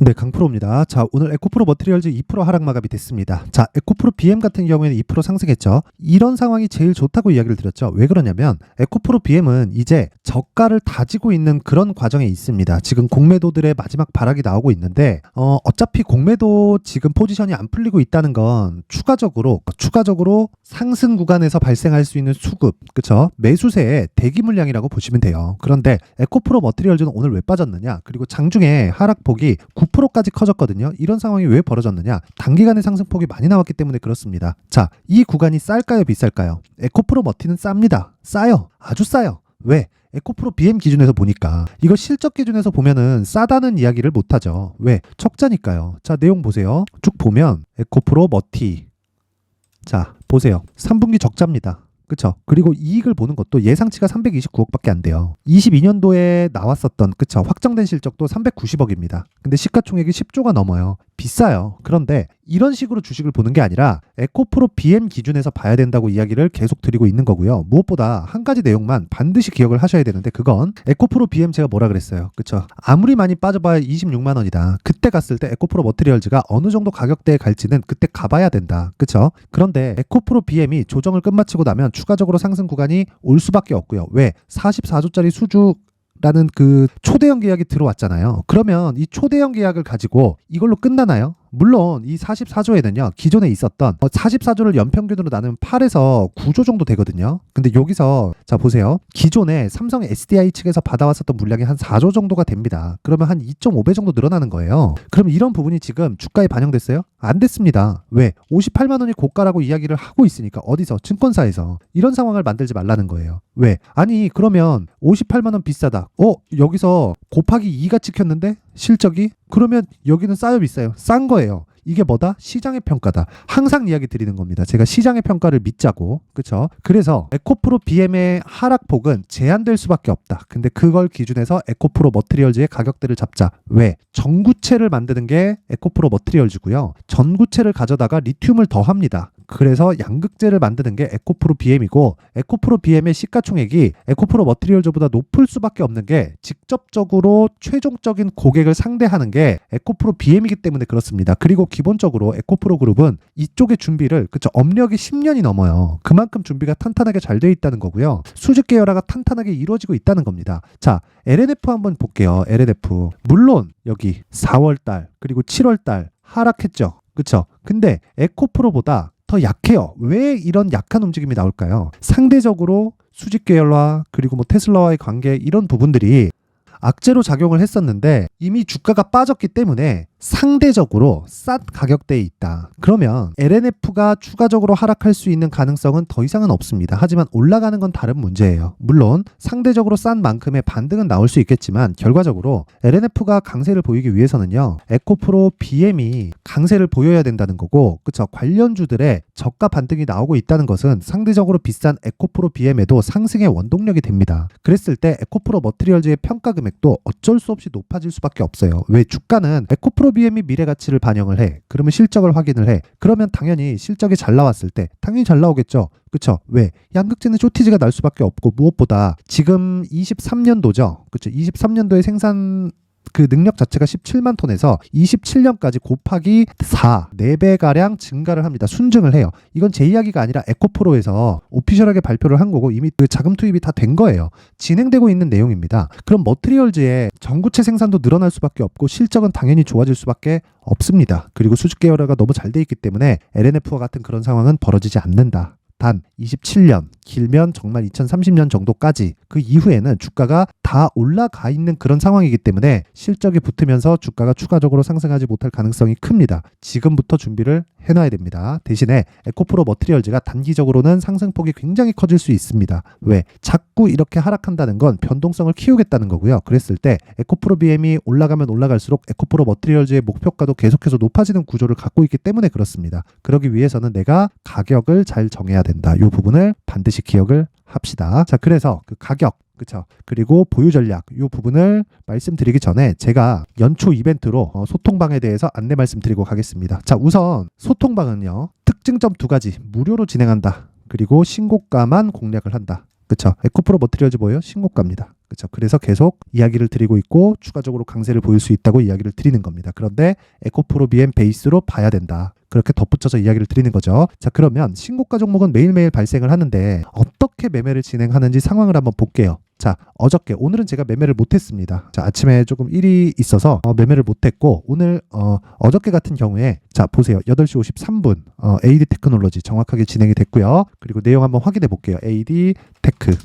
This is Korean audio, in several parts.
네, 강프로입니다. 자, 오늘 에코프로 머티리얼즈 2% 하락 마감이 됐습니다. 자, 에코프로 BM 같은 경우에는 2% 상승했죠. 이런 상황이 제일 좋다고 이야기를 드렸죠. 왜 그러냐면 에코프로 BM은 이제 저가를 다지고 있는 그런 과정에 있습니다. 지금 공매도들의 마지막 발악이 나오고 있는데 어, 어차피 공매도 지금 포지션이 안 풀리고 있다는 건 추가적으로 추가적으로 상승 구간에서 발생할 수 있는 수급, 그쵸? 매수세의 대기 물량이라고 보시면 돼요. 그런데 에코프로 머티리얼즈는 오늘 왜 빠졌느냐? 그리고 장중에 하락폭이 9% 까지 커졌거든요. 이런 상황이 왜 벌어졌느냐? 단기간에 상승폭이 많이 나왔기 때문에 그렇습니다. 자, 이 구간이 쌀까요, 비쌀까요? 에코프로 머티는 쌉니다. 싸요. 아주 싸요. 왜? 에코프로 BM 기준에서 보니까 이거 실적 기준에서 보면은 싸다는 이야기를 못 하죠. 왜? 적자니까요. 자, 내용 보세요. 쭉 보면 에코프로 머티 자, 보세요. 3분기 적자입니다. 그쵸? 그리고 이익을 보는 것도 예상치가 329억밖에 안 돼요. 22년도에 나왔었던, 그쵸? 확정된 실적도 390억입니다. 근데 시가총액이 10조가 넘어요. 비싸요. 그런데 이런 식으로 주식을 보는 게 아니라 에코프로 BM 기준에서 봐야 된다고 이야기를 계속 드리고 있는 거고요. 무엇보다 한 가지 내용만 반드시 기억을 하셔야 되는데 그건 에코프로 BM 제가 뭐라 그랬어요. 그쵸? 아무리 많이 빠져봐야 26만 원이다. 그때 갔을 때 에코프로 머티리얼즈가 어느 정도 가격대에 갈지는 그때 가봐야 된다. 그쵸? 그런데 에코프로 BM이 조정을 끝마치고 나면 추가적으로 상승 구간이 올 수밖에 없고요. 왜? 44조짜리 수주 라는 그 초대형 계약이 들어왔잖아요. 그러면 이 초대형 계약을 가지고 이걸로 끝나나요? 물론 이 44조에는요 기존에 있었던 44조를 연평균으로 나누면 8에서 9조 정도 되거든요. 근데 여기서 자 보세요. 기존에 삼성 SDI 측에서 받아왔었던 물량이 한 4조 정도가 됩니다. 그러면 한 2.5배 정도 늘어나는 거예요. 그럼 이런 부분이 지금 주가에 반영됐어요? 안 됐습니다. 왜? 58만 원이 고가라고 이야기를 하고 있으니까 어디서 증권사에서 이런 상황을 만들지 말라는 거예요. 왜? 아니 그러면 58만 원 비싸다. 어 여기서 곱하기 2가 찍혔는데 실적이 그러면 여기는 싸요 비싸요? 싼 거예요. 이게 뭐다? 시장의 평가다. 항상 이야기 드리는 겁니다. 제가 시장의 평가를 믿자고. 그쵸? 그래서 에코프로 BM의 하락폭은 제한될 수밖에 없다. 근데 그걸 기준해서 에코프로 머트리얼즈의 가격대를 잡자. 왜? 전구체를 만드는 게 에코프로 머트리얼즈고요. 전구체를 가져다가 리튬을 더합니다. 그래서 양극재를 만드는 게 에코프로 BM이고 에코프로 BM의 시가총액이 에코프로 머티리얼즈보다 높을 수밖에 없는 게 직접적으로 최종적인 고객을 상대하는 게 에코프로 BM이기 때문에 그렇습니다. 그리고 기본적으로 에코프로 그룹은 이쪽의 준비를 그쵸 업력이 10년이 넘어요. 그만큼 준비가 탄탄하게 잘 되어 있다는 거고요. 수직 계열화가 탄탄하게 이루어지고 있다는 겁니다. 자, LNF 한번 볼게요. LNF. 물론 여기 4월 달 그리고 7월 달 하락했죠. 그쵸? 근데 에코프로보다 더 약해요. 왜 이런 약한 움직임이 나올까요? 상대적으로 수직 계열화 그리고 뭐 테슬라와의 관계 이런 부분들이 악재로 작용을 했었는데 이미 주가가 빠졌기 때문에 상대적으로 싼 가격대에 있다. 그러면 LNF가 추가적으로 하락할 수 있는 가능성은 더 이상은 없습니다. 하지만 올라가는 건 다른 문제예요. 물론 상대적으로 싼 만큼의 반등은 나올 수 있겠지만 결과적으로 LNF가 강세를 보이기 위해서는요. 에코프로 BM이 강세를 보여야 된다는 거고 그쵸 관련주들의 저가 반등이 나오고 있다는 것은 상대적으로 비싼 에코프로 BM에도 상승의 원동력이 됩니다. 그랬을 때 에코프로 머티리얼즈의 평가 금액도 어쩔 수 없이 높아질 수밖에 없어요. 왜 주가는 에코프로 BM이 미래 가치를 반영을 해. 그러면 실적을 확인을 해. 그러면 당연히 실적이 잘 나왔을 때 당연히 잘 나오겠죠. 그쵸? 왜? 양극재는 쇼티지가 날 수밖에 없고 무엇보다 지금 23년도죠. 그쵸? 23년도에 생산 그 능력 자체가 17만 톤에서 27년까지 곱하기 4, 4배가량 증가를 합니다. 순증을 해요. 이건 제 이야기가 아니라 에코프로에서 오피셜하게 발표를 한 거고 이미 그 자금 투입이 다 된 거예요. 진행되고 있는 내용입니다. 그럼 머트리얼즈의 전구체 생산도 늘어날 수밖에 없고 실적은 당연히 좋아질 수밖에 없습니다. 그리고 수직 계열화가 너무 잘 돼 있기 때문에 LNF와 같은 그런 상황은 벌어지지 않는다. 단 27년, 길면 정말 2030년 정도까지 그 이후에는 주가가 다 올라가 있는 그런 상황이기 때문에 실적이 붙으면서 주가가 추가적으로 상승하지 못할 가능성이 큽니다. 지금부터 준비를 해놔야 됩니다. 대신에 에코프로 머트리얼즈가 단기적으로는 상승폭이 굉장히 커질 수 있습니다. 왜? 자꾸 이렇게 하락한다는 건 변동성을 키우겠다는 거고요. 그랬을 때 에코프로 BM이 올라가면 올라갈수록 에코프로 머트리얼즈의 목표가도 계속해서 높아지는 구조를 갖고 있기 때문에 그렇습니다. 그러기 위해서는 내가 가격을 잘 정해야 된다. 이 부분을 반드시 기억을 합시다. 자, 그래서 그 가격 그쵸. 그리고 보유 전략 이 부분을 말씀드리기 전에 제가 연초 이벤트로 어, 소통방에 대해서 안내 말씀드리고 가겠습니다. 자, 우선 소통방은요. 특징점 두 가지 무료로 진행한다. 그리고 신고가만 공략을 한다. 그쵸. 에코프로 머트리얼즈 뭐예요? 신고가입니다. 그렇죠. 그래서 계속 이야기를 드리고 있고 추가적으로 강세를 보일 수 있다고 이야기를 드리는 겁니다. 그런데 에코프로 BM 베이스로 봐야 된다. 그렇게 덧붙여서 이야기를 드리는 거죠. 자, 그러면 신고가 종목은 매일매일 발생을 하는데 어떻게 매매를 진행하는지 상황을 한번 볼게요. 자, 어저께 오늘은 제가 매매를 못했습니다. 자, 아침에 조금 일이 있어서 어, 매매를 못했고 오늘 어, 어저께 같은 경우에 자 보세요. 8시 53분 어, AD 테크놀로지 정확하게 진행이 됐고요. 그리고 내용 한번 확인해 볼게요. AD 테크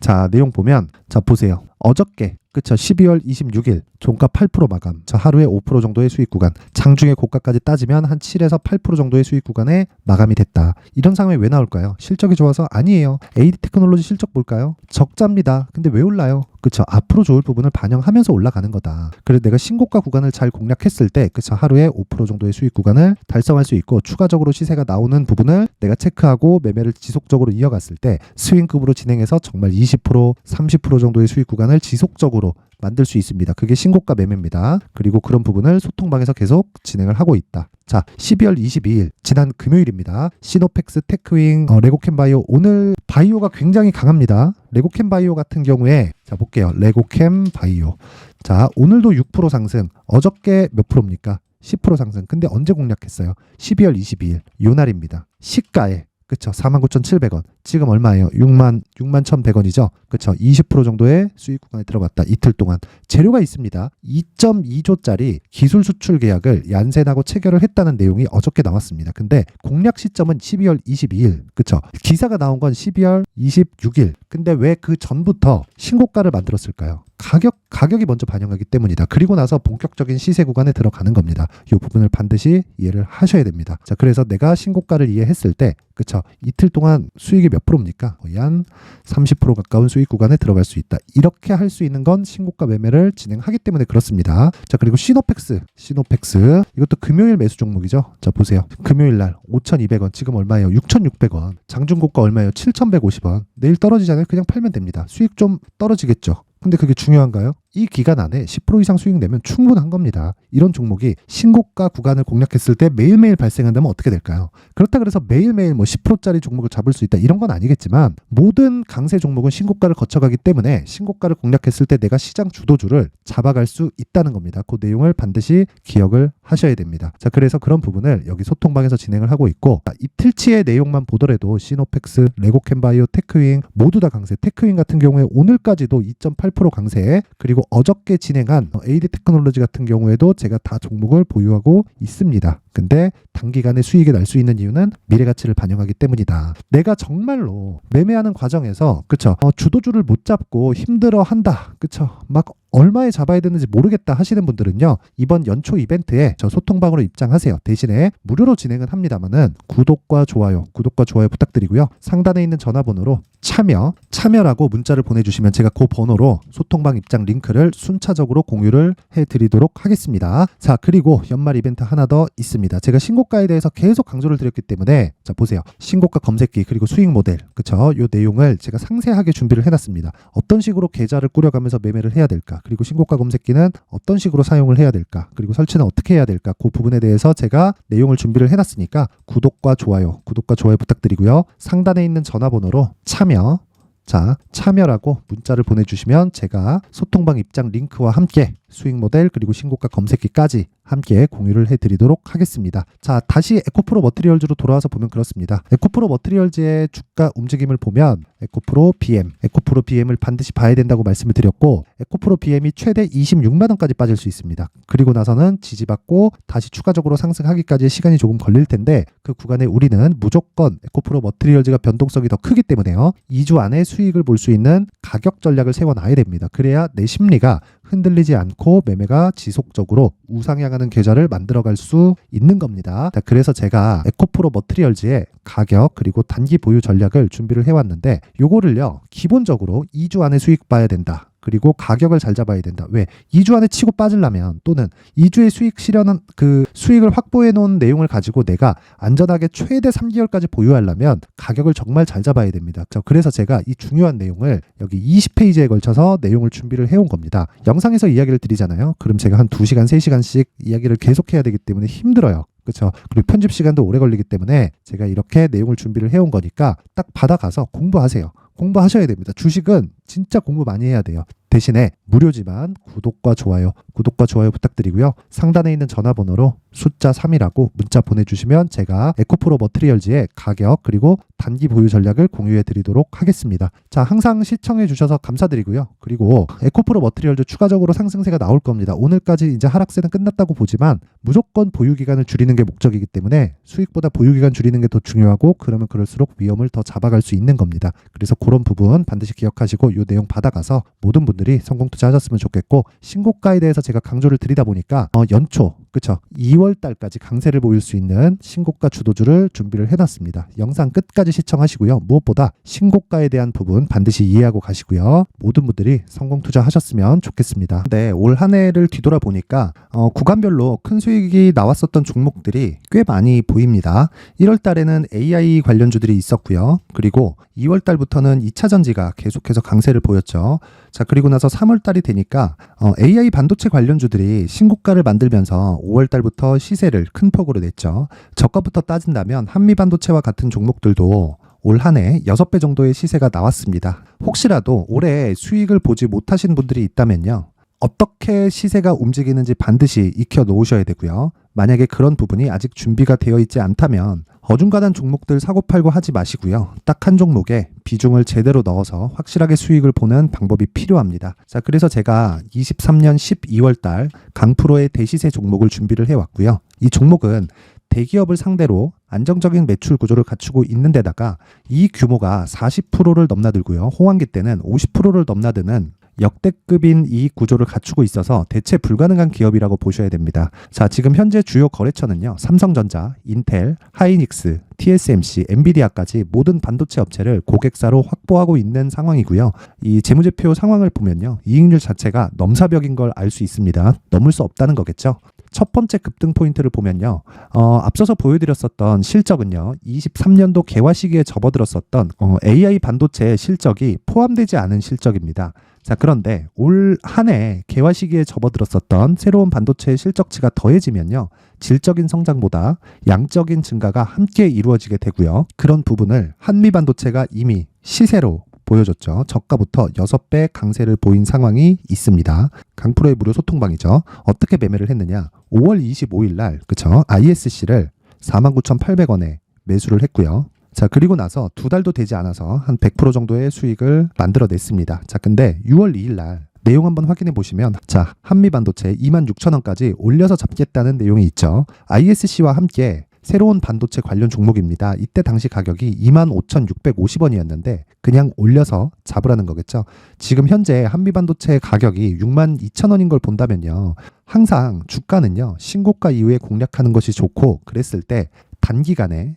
자 내용 보면 자 보세요. 어저께 그쵸 12월 26일 종가 8% 마감. 자 하루에 5% 정도의 수익 구간. 장중에 고가까지 따지면 한 7에서 8% 정도의 수익 구간에 마감이 됐다. 이런 상황이 왜 나올까요? 실적이 좋아서 아니에요. AD 테크놀로지 실적 볼까요? 적자입니다. 근데 왜 올라요? 그쵸 앞으로 좋을 부분을 반영하면서 올라가는 거다. 그래서 내가 신고가 구간을 잘 공략했을 때 그쵸 하루에 5% 정도의 수익 구간을 달성할 수 있고 추가적으로 시세가 나오는 부분을 내가 체크하고 매매를 지속적으로 이어갔을 때 스윙급으로 진행해서 정말 20% 30% 정도의 수익 구간을 지속적으로 만들 수 있습니다. 그게 신고가 매매입니다. 그리고 그런 부분을 소통방에서 계속 진행을 하고 있다. 자, 12월 22일 지난 금요일입니다. 시노펙스 테크윙 어, 레고캠 바이오 오늘 바이오가 굉장히 강합니다. 레고캠 바이오 같은 경우에 자 볼게요. 레고캠 바이오. 자, 오늘도 6% 상승. 어저께 몇 프로입니까? 10% 상승. 근데 언제 공략했어요? 12월 22일. 요 날입니다. 시가에 그쵸 49,700원 지금 얼마예요? 6만 6만 1,100원이죠? 그쵸? 20% 정도의 수익 구간에 들어갔다. 이틀 동안. 재료가 있습니다. 2.2조짜리 기술 수출 계약을 얀센하고 체결을 했다는 내용이 어저께 나왔습니다. 근데 공략 시점은 12월 22일. 그쵸? 기사가 나온 건 12월 26일. 근데 왜 그 전부터 신고가를 만들었을까요? 가격 가격이 먼저 반영하기 때문이다. 그리고 나서 본격적인 시세 구간에 들어가는 겁니다. 이 부분을 반드시 이해를 하셔야 됩니다. 자, 그래서 내가 신고가를 이해했을 때, 그쵸? 이틀 동안 수익이 몇 프로입니까? 거의 한 30% 가까운 수익 구간에 들어갈 수 있다. 이렇게 할 수 있는 건 신고가 매매를 진행하기 때문에 그렇습니다. 자, 그리고 시노펙스, 시노펙스 이것도 금요일 매수 종목이죠. 자, 보세요. 금요일 날 5,200원, 지금 얼마예요? 6,600원. 장중고가 얼마예요? 7,150원. 내일 떨어지잖아요. 그냥 팔면 됩니다. 수익 좀 떨어지겠죠. 근데 그게 중요한가요? 이 기간 안에 10% 이상 수익 내면 충분한 겁니다. 이런 종목이 신고가 구간을 공략했을 때 매일매일 발생한다면 어떻게 될까요? 그렇다 그래서 매일매일 뭐 10%짜리 종목을 잡을 수 있다 이런 건 아니겠지만 모든 강세 종목은 신고가를 거쳐가기 때문에 신고가를 공략했을 때 내가 시장 주도주를 잡아갈 수 있다는 겁니다. 그 내용을 반드시 기억을 하셔야 됩니다. 자, 그래서 그런 부분을 여기 소통방에서 진행을 하고 있고 자, 이틀치의 내용만 보더라도 시노펙스, 레고캠바이오, 테크윙 모두 다 강세. 테크윙 같은 경우에 오늘까지도 2.8% 강세 그리고 어저께 진행한 AD 테크놀로지 같은 경우에도 제가 다 종목을 보유하고 있습니다. 근데 단기간에 수익이 날 수 있는 이유는 미래 가치를 반영하기 때문이다. 내가 정말로 매매하는 과정에서 그쵸 어, 주도주를 못 잡고 힘들어 한다. 그쵸 막 얼마에 잡아야 되는지 모르겠다 하시는 분들은요 이번 연초 이벤트에 저 소통방으로 입장하세요 대신에 무료로 진행은 합니다만은 구독과 좋아요 구독과 좋아요 부탁드리고요 상단에 있는 전화번호로 참여 참여라고 문자를 보내주시면 제가 그 번호로 소통방 입장 링크를 순차적으로 공유를 해드리도록 하겠습니다. 자 그리고 연말 이벤트 하나 더 있습니다. 제가 신고가에 대해서 계속 강조를 드렸기 때문에 자 보세요. 신고가 검색기 그리고 수익 모델. 그쵸? 요 내용을 제가 상세하게 준비를 해놨습니다. 어떤 식으로 계좌를 꾸려가면서 매매를 해야 될까? 그리고 신고가 검색기는 어떤 식으로 사용을 해야 될까? 그리고 설치는 어떻게 해야 될까? 그 부분에 대해서 제가 내용을 준비를 해놨으니까 구독과 좋아요 구독과 좋아요 부탁드리고요. 상단에 있는 전화번호로 참 여. 자 참여라고 문자를 보내주시면 제가 소통방 입장 링크와 함께 수익 모델 그리고 신고가 검색기까지 함께 공유를 해드리도록 하겠습니다. 자 다시 에코프로 머티리얼즈로 돌아와서 보면 그렇습니다. 에코프로 머티리얼즈의 주가 움직임을 보면 에코프로 BM, 에코프로 BM을 반드시 봐야 된다고 말씀을 드렸고 에코프로 BM이 최대 26만 원까지 빠질 수 있습니다. 그리고 나서는 지지받고 다시 추가적으로 상승하기까지 시간이 조금 걸릴 텐데 그 구간에 우리는 무조건 에코프로 머티리얼즈가 변동성이 더 크기 때문에요. 2주 안에 수익을 볼 수 있는 가격 전략을 세워놔야 됩니다. 그래야 내 심리가 흔들리지 않고 매매가 지속적으로 우상향하는 계좌를 만들어갈 수 있는 겁니다. 자, 그래서 제가 에코프로 머트리얼즈의 가격 그리고 단기 보유 전략을 준비를 해왔는데 요거를요 기본적으로 2주 안에 수익 봐야 된다. 그리고 가격을 잘 잡아야 된다. 왜? 2주 안에 치고 빠지려면 또는 2주의 수익 실현은 그 수익을 확보해 놓은 내용을 가지고 내가 안전하게 최대 3개월까지 보유하려면 가격을 정말 잘 잡아야 됩니다. 자, 그래서 제가 이 중요한 내용을 여기 20페이지에 걸쳐서 내용을 준비를 해온 겁니다. 영상에서 이야기를 드리잖아요. 그럼 제가 한 2시간, 3시간씩 이야기를 계속해야 되기 때문에 힘들어요. 그렇죠. 그리고 편집 시간도 오래 걸리기 때문에 제가 이렇게 내용을 준비를 해온 거니까 딱 받아가서 공부하세요. 공부하셔야 됩니다. 주식은 진짜 공부 많이 해야 돼요. 대신에 무료지만 구독과 좋아요, 구독과 좋아요 부탁드리고요. 상단에 있는 전화번호로 숫자 3이라고 문자 보내주시면 제가 에코프로 머트리얼즈의 가격 그리고 단기 보유 전략을 공유해 드리도록 하겠습니다. 자, 항상 시청해 주셔서 감사드리고요. 그리고 에코프로 머트리얼즈 추가적으로 상승세가 나올 겁니다. 오늘까지 이제 하락세는 끝났다고 보지만 무조건 보유 기간을 줄이는 게 목적이기 때문에 수익보다 보유 기간 줄이는 게 더 중요하고 그러면 그럴수록 위험을 더 잡아갈 수 있는 겁니다. 그래서 그런 부분 반드시 기억하시고 이 내용 받아가서 모든 분들이 성공 투자하셨으면 좋겠고 신고가에 대해서 제가 강조를 드리다 보니까 어, 연초 그쵸 2월 달까지 강세를 보일 수 있는 신고가 주도주를 준비를 해놨습니다. 영상 끝까지 시청하시고요. 무엇보다 신고가에 대한 부분 반드시 이해하고 가시고요. 모든 분들이 성공 투자하셨으면 좋겠습니다. 네, 올 한 해를 뒤돌아보니까 어, 구간별로 큰 수익이 나왔었던 종목들이 꽤 많이 보입니다. 1월 달에는 AI 관련주들이 있었고요. 그리고 2월 달부터는 2차 전지가 계속해서 강세를 보였죠. 자, 그리고 나서 3월 달이 되니까 어, AI 반도체 관련주들이 신고가를 만들면서 5월 달부터 시세를 큰 폭으로 냈죠. 저가부터 따진다면 한미 반도체와 같은 종목들도 올 한해 6배 정도의 시세가 나왔습니다. 혹시라도 올해 수익을 보지 못하신 분들이 있다면요. 어떻게 시세가 움직이는지 반드시 익혀 놓으셔야 되고요. 만약에 그런 부분이 아직 준비가 되어 있지 않다면 어중간한 종목들 사고 팔고 하지 마시고요. 딱 한 종목에 비중을 제대로 넣어서 확실하게 수익을 보는 방법이 필요합니다. 자, 그래서 제가 23년 12월 달 강프로의 대시세 종목을 준비를 해 왔고요. 이 종목은 대기업을 상대로 안정적인 매출 구조를 갖추고 있는 데다가 이 규모가 40%를 넘나들고요. 호황기 때는 50%를 넘나드는 역대급인 이익 구조를 갖추고 있어서 대체 불가능한 기업이라고 보셔야 됩니다. 자, 지금 현재 주요 거래처는요. 삼성전자, 인텔, 하이닉스, TSMC, 엔비디아까지 모든 반도체 업체를 고객사로 확보하고 있는 상황이고요. 이 재무제표 상황을 보면요. 이익률 자체가 넘사벽인 걸 알 수 있습니다. 넘을 수 없다는 거겠죠. 첫 번째 급등 포인트를 보면요. 어, 앞서서 보여드렸었던 실적은요. 23년도 개화 시기에 접어들었었던 어, AI 반도체의 실적이 포함되지 않은 실적입니다. 자, 그런데 올 한 해 개화 시기에 접어들었었던 새로운 반도체의 실적치가 더해지면요. 질적인 성장보다 양적인 증가가 함께 이루어지게 되고요. 그런 부분을 한미 반도체가 이미 시세로 보여줬죠. 저가부터 6배 강세를 보인 상황이 있습니다. 강프로의 무료 소통방이죠. 어떻게 매매를 했느냐? 5월 25일 날, 그쵸? ISC를 49,800원에 매수를 했고요. 자, 그리고 나서 두 달도 되지 않아서 한 100% 정도의 수익을 만들어냈습니다. 자, 근데 6월 2일 날 내용 한번 확인해 보시면 자, 한미 반도체 26,000원까지 올려서 잡겠다는 내용이 있죠. ISC와 함께 새로운 반도체 관련 종목입니다. 이때 당시 가격이 25,650원이었는데 그냥 올려서 잡으라는 거겠죠. 지금 현재 한미 반도체 가격이 62,000원인 걸 본다면요. 항상 주가는요. 신고가 이후에 공략하는 것이 좋고 그랬을 때 단기간에